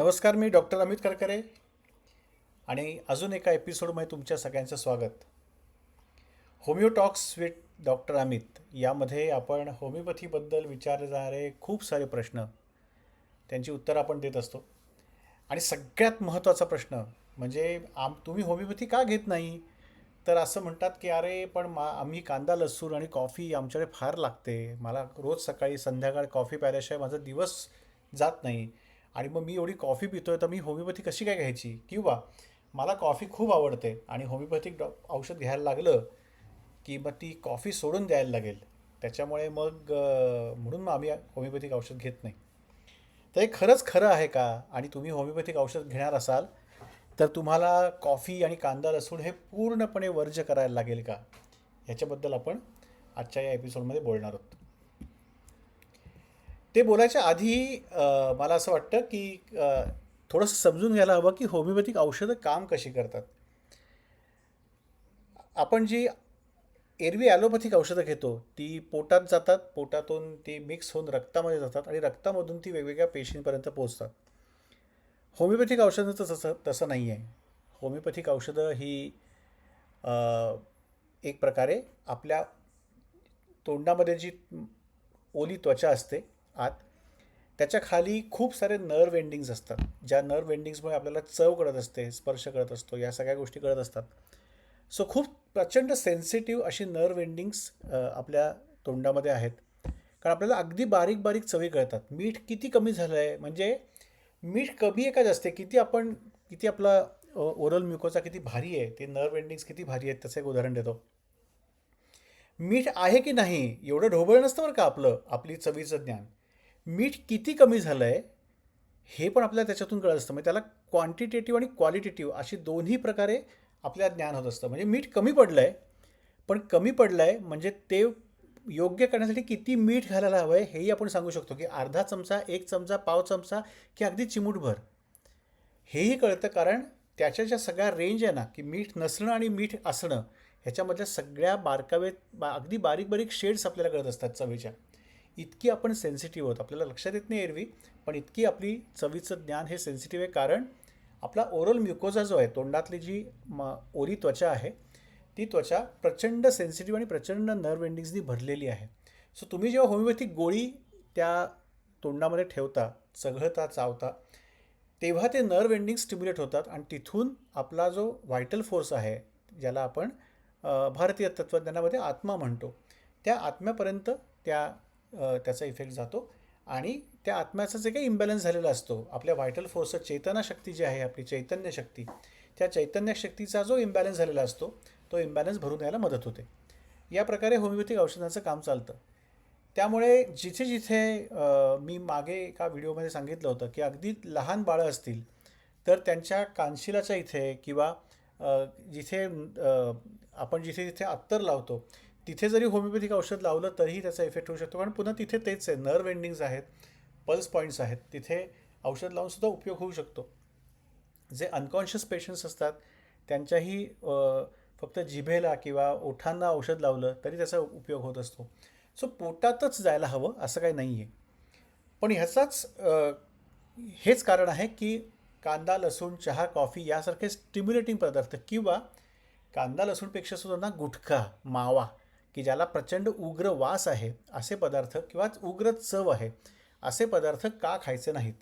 नमस्कार मी डॉक्टर अमित करकरे आणि अजून एका एपिसोडमध्ये तुमच्या सगळ्यांचं स्वागत. होमिओटॉक्स विथ डॉक्टर अमित यामध्ये आपण होमिओपॅथीबद्दल विचारले जाणारे खूप सारे प्रश्न त्यांची उत्तरं आपण देत असतो. आणि सगळ्यात महत्त्वाचा प्रश्न म्हणजे आम तुम्ही होमिओपॅथी का घेत नाही? तर असं म्हणतात की अरे पण मा आम्ही कांदा लसूण आणि कॉफी आमच्याकडे फार लागते. मला रोज सकाळी संध्याकाळ कॉफी प्यायल्याशिवाय माझा दिवस जात नाही. आणि मग मी एवढी कॉफी पितो आहे तर मी होमिओपॅथी कशी काय घ्यायची? किंवा मला कॉफी खूप आवडते आणि होमिओपॅथिक डॉ औषध घ्यायला लागलं की मग ती कॉफी सोडून द्यायला लागेल. त्याच्यामुळे मग म्हणून मग आम्ही होमिओपॅथिक औषध घेत नाही. तर हे खरंच खरं आहे का? आणि तुम्ही होमिओपॅथिक औषध घेणार असाल तर तुम्हाला कॉफी आणि कांदा लसूण हे पूर्णपणे वर्ज्य करायला लागेल का? ह्याच्याबद्दल आपण आजच्या या एपिसोडमध्ये बोलणार आहोत. ते बोलायच्या आधी मला असं वाटतं की थोडंसं समजून घ्यायला हवं की होमिओपॅथिक औषधं काम कशी करतात. आपण जी एरवी ॲलोपॅथिक औषधं घेतो ती पोटात जातात पोटातून ती मिक्स होऊन रक्तामध्ये जातात आणि रक्तामधून ती वेगवेगळ्या पेशींपर्यंत पोहोचतात. होमिओपॅथिक औषधाचं तसं तसं नाही आहे. होमिओपॅथिक औषधं ही एक प्रकारे आपल्या तोंडामध्ये जी ओली त्वचा असते आत. त्याच्याखाली खूप सारे नर्व एंडिंग्स असतात. ज्या नर्व एंडिंग्समुळे आपल्याला चव कळत असते स्पर्श कळत असतो या सगळ्या गोष्टी कळत असतात. सो खूप प्रचंड सेन्सिटिव्ह अशी नर्व एंडिंग्स आपल्या तोंडामध्ये आहेत. कारण आपल्याला अगदी बारीक बारीक चवी कळतात. मीठ किती कमी झालं आहे म्हणजे मीठ कमी आहे का जास्त? आहे किती आपण किती आपला ओरल म्युकोचा किती भारी आहे? ते नर्व एंडिंग्स किती भारी आहेत? त्याचं एक उदाहरण देतो. मीठ आहे की नाही? एवढं ढोबळ नसतं बरं का आपलं आपली चवीचं ज्ञान. मीठ किती कमी झालं आहे हे पण आपल्याला त्याच्यातून कळत असतं. म्हणजे त्याला क्वांटिटेटिव्ह आणि क्वालिटेटिव्ह अशी दोन्ही प्रकारे आपल्याला ज्ञान होत असतं. म्हणजे मीठ कमी पडलं आहे पण कमी पडलं आहे म्हणजे ते योग्य करण्यासाठी किती मीठ घालायला हवं आहे हेही आपण सांगू शकतो की अर्धा चमचा एक चमचा पाव चमचा की अगदी चिमूटभर. हेही कळतं कारण त्याच्या ज्या सगळ्या रेंज आहे ना की मीठ नसणं आणि मीठ असणं ह्याच्यामधल्या सगळ्या बारकावेत बा अगदी बारीक बारीक शेड्स आपल्याला कळत असतात चवीच्या. इतकी आपण सेन्सिटिव्ह आहोत. आपल्याला लक्षात येत नाही एरवी पण इतकी आपली चवीचं ज्ञान हे सेन्सिटिव्ह आहे कारण आपला ओरल म्युकोजा जो आहे तोंडातली जी म ओली त्वचा आहे ती त्वचा प्रचंड सेन्सिटिव्ह आणि प्रचंड नर्व एंडिंग्सनी भरलेली आहे. सो तुम्ही जेव्हा होमिओपॅथिक गोळी त्या तोंडामध्ये ठेवता चघळता चावता तेव्हा ते नर्व एंडिंग स्टिम्युलेट होतात आणि तिथून आपला जो व्हायटल फोर्स आहे ज्याला आपण भारतीय तत्त्वज्ञानामध्ये आत्मा म्हणतो त्या आत्म्यापर्यंत त्या त्याचा इफेक्ट जातो. आणि त्या आत्म्याचा जे काही इम्बॅलन्स झालेला असतो आपल्या व्हायटल फोर्सचं चेतना शक्ती जी आहे आपली चैतन्य शक्ती त्या चैतन्य शक्तीचा जो इम्बॅलन्स झालेला असतो तो इम्बॅलन्स भरून यायला मदत होते. या प्रकारे होमिओपॅथिक औषधाचं काम चालतं. त्यामुळे जिथे जिथे मी मागे एका व्हिडिओमध्ये सांगितलं होतं की अगदी लहान बाळं असतील तर त्यांच्या कानशिलाच्या इथे किंवा जिथे आपण जिथे जिथे अत्तर लावतो तिथे जरी होमिओपॅथिक औषध लावलं तरीही त्याचा इफेक्ट होऊ शकतो. कारण पुन्हा तिथे तेच आहे. नर्व एंडिंग्ज आहेत पल्स पॉईंट्स आहेत. तिथे औषध लावूनसुद्धा उपयोग होऊ शकतो. जे अनकॉन्शियस पेशंट्स असतात त्यांच्याही फक्त जिभेला किंवा ओठांना औषध लावलं तरी त्याचा उपयोग होत असतो. सो पोटातच जायला हवं असं काही नाही आहे पण ह्याचाच हेच कारण आहे की कांदा लसूण चहा कॉफी यासारखे स्टिम्युलेटिंग पदार्थ किंवा कांदा लसूणपेक्षा सुद्धा ना गुटखा मावा की ज्याला प्रचंड उग्र वास आहे असे पदार्थ किंवा उग्र चव आहे असे पदार्थ का खायचे नाहीत?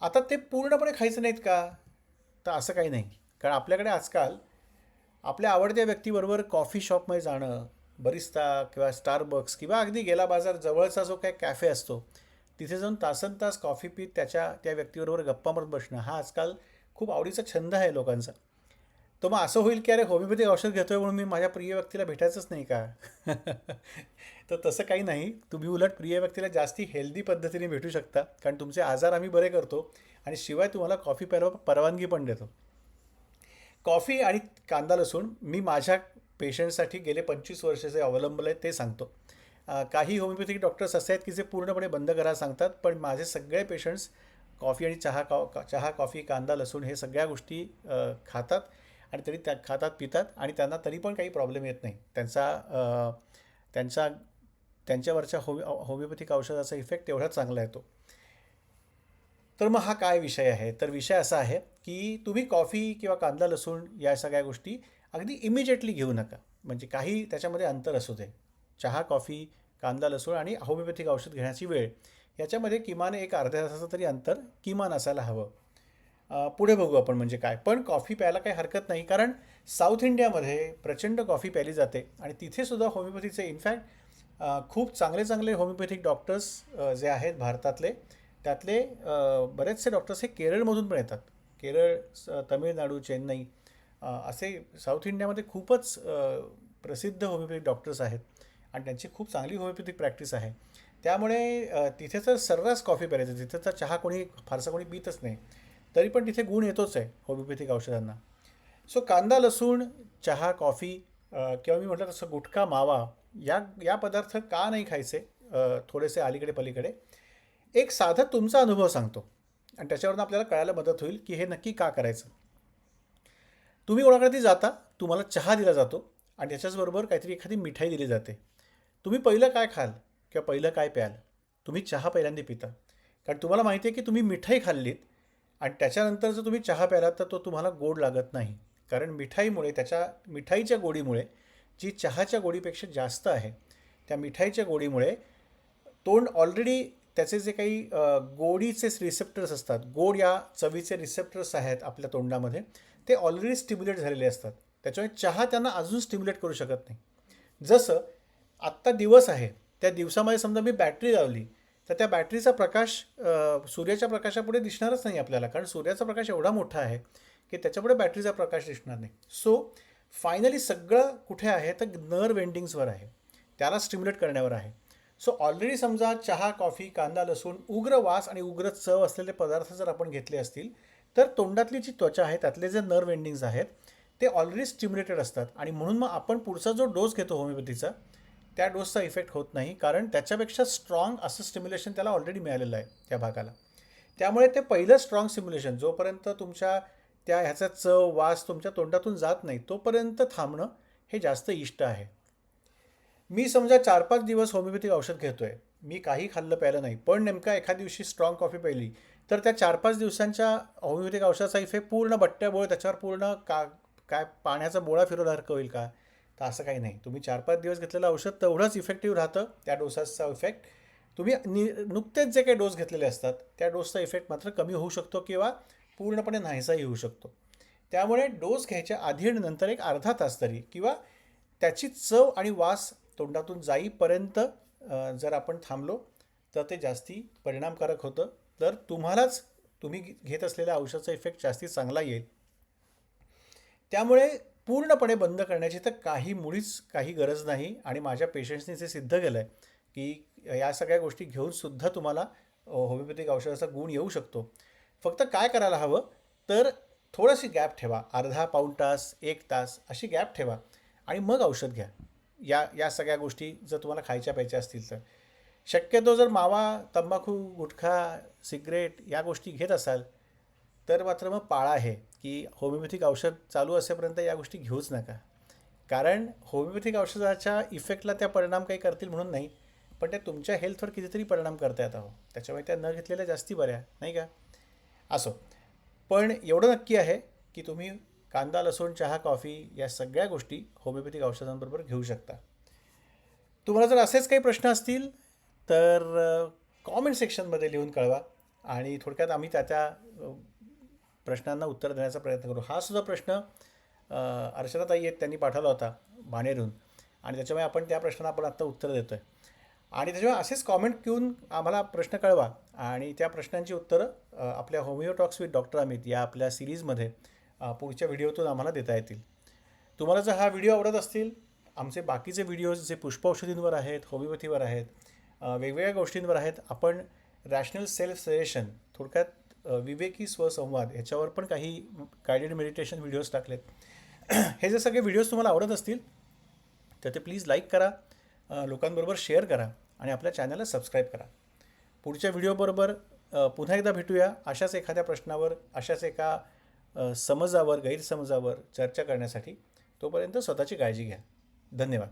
आता ते पूर्णपणे खायचे नाहीत का? तर असं काही नाही. कारण आपल्याकडे आजकाल आपल्या आवडत्या व्यक्तीबरोबर कॉफी शॉपमध्ये जाणं बरिस्ता किंवा स्टारबक्स किंवा अगदी गेला बाजार जवळचा जो काही कॅफे असतो तिथे जाऊन तासन तास कॉफी पीत त्याच्या त्या व्यक्तीबरोबर गप्पा मारत बसणं हा आजकाल खूप आवडीचा छंद आहे लोकांचा. तर मग असं होईल की अरे होमिओपॅथिक औषध घेतोय म्हणून मी माझ्या प्रिय व्यक्तीला भेटायचंच नाही का? तर तसं काही नाही. तुम्ही उलट प्रिय व्यक्तीला जास्ती हेल्दी पद्धतीने भेटू शकता. कारण तुमचे आजार आम्ही बरे करतो आणि शिवाय तुम्हाला कॉफी प्यायला परवानगी पण देतो. कॉफी आणि कांदा लसूण मी माझ्या पेशंटसाठी गेले पंचवीस वर्षाचे अवलंबले आहे ते सांगतो. काही होमिओपॅथिक डॉक्टर्स असे आहेत की जे पूर्णपणे बंद करायला सांगतात पण माझे सगळे पेशंट्स कॉफी आणि चहा कॉ चहा कॉफी कांदा लसूण हे सगळ्या गोष्टी खातात. आणि तरी त्या खातात पितात आणि त्यांना तरी पण काही प्रॉब्लेम येत नाही. त्यांचा त्यांचा त्यांच्यावरच्या होमि होमिओपॅथिक औषधाचा इफेक्ट तेवढा चांगला येतो. तर मग हा काय विषय आहे? तर विषय असा आहे की तुम्ही कॉफी किंवा कांदा लसूण या सगळ्या गोष्टी अगदी इमिजिएटली घेऊ नका. म्हणजे काही त्याच्यामध्ये अंतर असू दे. चहा कॉफी कांदा लसूण आणि होमिओपॅथिक औषध घेण्याची वेळ. याच्यामध्ये किमान एक अर्ध्या तासाचं तरी अंतर किमान असायला हवं. पुढे बघू आपण म्हणजे काय. पण कॉफी प्यायला काही हरकत नाही कारण साऊथ इंडियामध्ये प्रचंड कॉफी प्यायली जाते आणि तिथेसुद्धा होमिओपॅथीचे इनफॅक्ट खूप चांगले चांगले होमिओपॅथिक डॉक्टर्स जे आहेत भारतातले त्यातले बरेचसे डॉक्टर्स हे केरळमधून पण येतात. केरळ स- तमिळनाडू चेन्नई असे साऊथ इंडियामध्ये खूपच प्रसिद्ध होमिओपॅथिक डॉक्टर्स आहेत आणि त्यांची खूप चांगली होमिओपॅथिक प्रॅक्टिस आहे. त्यामुळे तिथे तर सर्रास कॉफी प्यायला तिथे तर चहा कोणी फारसा कोणी पितच नाही. तरी पण तिथे गुण येतोच आहे होमिओपॅथिक औषधांना. सो कांदा लसूण चहा कॉफी किंवा मी म्हटलं तसं गुटखा मावा या या पदार्थ का नाही खायचे थोडेसे अलीकडे पलीकडे? एक साधा तुमचा अनुभव सांगतो. आणि त्याच्यावरून आपल्याला कळायला मदत होईल की हे नक्की का करायचं. तुम्ही कोणाकडे ती जाता तुम्हाला चहा दिला जातो आणि त्याच्याचबरोबर काहीतरी एखादी मिठाई दिली जाते. तुम्ही पहिलं काय खाल किंवा पहिलं काय प्याल? तुम्ही चहा पहिल्यांदा पिता. कारण तुम्हाला माहिती आहे की तुम्ही मिठाई खाल्लीत आणि त्याच्यानंतर जर तुम्ही चहा प्यालात तर तो तुम्हाला गोड लागत नाही. कारण मिठाईमुळे त्याच्या मिठाईच्या गोडीमुळे जी चहाच्या गोडीपेक्षा जास्त आहे त्या मिठाईच्या गोडीमुळे तोंड ऑलरेडी त्याचे जे काही गोडीचे रिसेप्टर्स असतात गोड या चवीचे रिसेप्टर्स आहेत आपल्या तोंडामध्ये ते ऑलरेडी स्टिम्युलेट झालेले असतात. त्याच्यामुळे चहा त्यांना अजून स्टिम्युलेट करू शकत नाही. जसं आत्ता दिवस आहे त्या दिवसामध्ये समजा मी बॅटरी लावली तर त्या बॅटरीचा प्रकाश सूर्याच्या प्रकाशापुढे दिसणारच नाही आपल्याला कारण सूर्याचा प्रकाश एवढा मोठा आहे की त्याच्यापुढे बॅटरीचा प्रकाश दिसणार नाही. सो फायनली सगळं कुठे आहे? तर नर वेंडिंग्सवर आहे. त्याला स्टिम्युलेट करण्यावर आहे. सो ऑलरेडी समजा चहा कॉफी कांदा लसूण उग्र वास आणि उग्र चव असलेले पदार्थ जर आपण घेतले असतील तर तोंडातली जी त्वचा आहे त्यातले जे नर वेंडिंग्स आहेत ते ऑलरेडी स्टिम्युलेटेड असतात. आणि म्हणून मग आपण पुढचा जो डोस घेतो होमिओपॅथीचा त्या डोसचा इफेक्ट होत नाही. कारण त्याच्यापेक्षा स्ट्रॉंग असं स्टिम्युलेशन त्याला ऑलरेडी मिळालेलं आहे त्या भागाला. त्यामुळे ते पहिलं स्ट्रॉंग स्टिम्युलेशन जोपर्यंत तुमच्या त्या ह्याचा चव वास तुमच्या तोंडातून जात नाही तोपर्यंत थांबणं हे जास्त इष्ट आहे. मी समजा चार पाच दिवस होमिओपॅथिक औषध घेतो आहे मी काही खाल्लं प्यायलं नाही. पण नेमका एखाद्या दिवशी स्ट्रॉंग कॉफी प्यायली तर त्या चार पाच दिवसांच्या होमिओपॅथिक औषधाचा इफेक्ट पूर्ण बट्ट्याबोळ त्याच्यावर पूर्ण का काय पाण्याचा बोळा फिरवल्यासारखं होईल का? तर असं काही नाही. तुम्ही चार पाच दिवस घेतलेलं औषध तेवढंच इफेक्टिव्ह राहतं. त्या डोसाचा इफेक्ट तुम्ही नि नुकतेच जे काही डोस घेतलेले असतात त्या डोसचा इफेक्ट मात्र कमी होऊ शकतो किंवा पूर्णपणे नाहीसाही होऊ शकतो. त्यामुळे डोस घ्यायच्या आधी आणि नंतर एक अर्धा तास तरी किंवा त्याची चव आणि वास तोंडातून जाईपर्यंत जर आपण थांबलो तर ते जास्ती परिणामकारक होतं. तर तुम्हालाच तुम्ही घेत असलेल्या औषधाचा इफेक्ट जास्ती चांगला येईल. त्यामुळे पूर्णपणे बंद करण्याची तर काही मुळीच काही गरज नाही. आणि माझ्या पेशंट्सनी जे सिद्ध केलं आहे की या सगळ्या गोष्टी घेऊन सुद्धा तुम्हाला होमिओपॅथिक औषधाचा गुण येऊ शकतो. फक्त काय करायला हवं? तर थोडीशी गॅप ठेवा. अर्धा पाऊण तास एक तास अशी गॅप ठेवा. आणि मग औषध घ्या. या या सगळ्या गोष्टी जर तुम्हाला खायच्या प्यायच्या असतील तर. शक्यतो जर मावा तंबाखू गुटखा सिगरेट या गोष्टी घेत असाल तर मात्र मग पाळा आहे की होमिओपॅथिक औषध चालू असेपर्यंत या गोष्टी घेऊच नका. कारण होमिओपॅथिक औषधाच्या इफेक्टला त्या परिणाम काही करतील म्हणून नाही पण त्या तुमच्या हेल्थवर कितीतरी परिणाम करतायत अहो. त्याच्यामुळे त्या न घेतलेल्या जास्ती बऱ्या नाही का? असो. पण एवढं नक्की आहे की तुम्ही कांदा लसूण चहा कॉफी या सगळ्या गोष्टी होमिओपॅथिक औषधांबरोबर घेऊ शकता. तुम्हाला जर असेच काही प्रश्न असतील तर कॉमेंट सेक्शनमध्ये लिहून कळवा आणि थोडक्यात आम्ही त्या त्या प्रश्नांना उत्तर देण्याचा प्रयत्न करू. हा सुद्धा प्रश्न अर्चनाताई आहेत त्यांनी पाठवला होता बाणेरून. आणि त्याच्यामुळे आपण त्या प्रश्नांना आपण आत्ता उत्तर देतो आहे आणि त्याच्यामुळे असेच कॉमेंट घेऊन आम्हाला प्रश्न कळवा. आणि त्या प्रश्नांची उत्तरं आपल्या होमिओटॉक्स विथ डॉक्टर अमित या आपल्या सिरीजमध्ये पुढच्या व्हिडिओतून आम्हाला देता येतील. तुम्हाला जर हा व्हिडिओ आवडत असतील आमचे बाकीचे व्हिडिओज जे पुष्पौषधींवर आहेत होमिओपॅथीवर आहेत वेगवेगळ्या गोष्टींवर आहेत आपण रॅशनल सेल्फ सजेशन थोडक्यात विवेकी स्वसंवाद ह्याच्यावर पण काही गायडेड मेडिटेशन व्हिडिओज टाकलेत. हे जे सगळे व्हिडिओज तुम्हाला आवडत असतील तर ते प्लीज लाईक करा लोकांबरोबर शेअर करा आणि आपल्या चॅनलला सबस्क्राईब करा. पुढच्या व्हिडिओबरोबर पुन्हा एकदा भेटूया. अशाच एखाद्या प्रश्नावर अशाच एका समजावर गैरसमजावर चर्चा करण्यासाठी तोपर्यंत स्वतःची काळजी घ्या. धन्यवाद.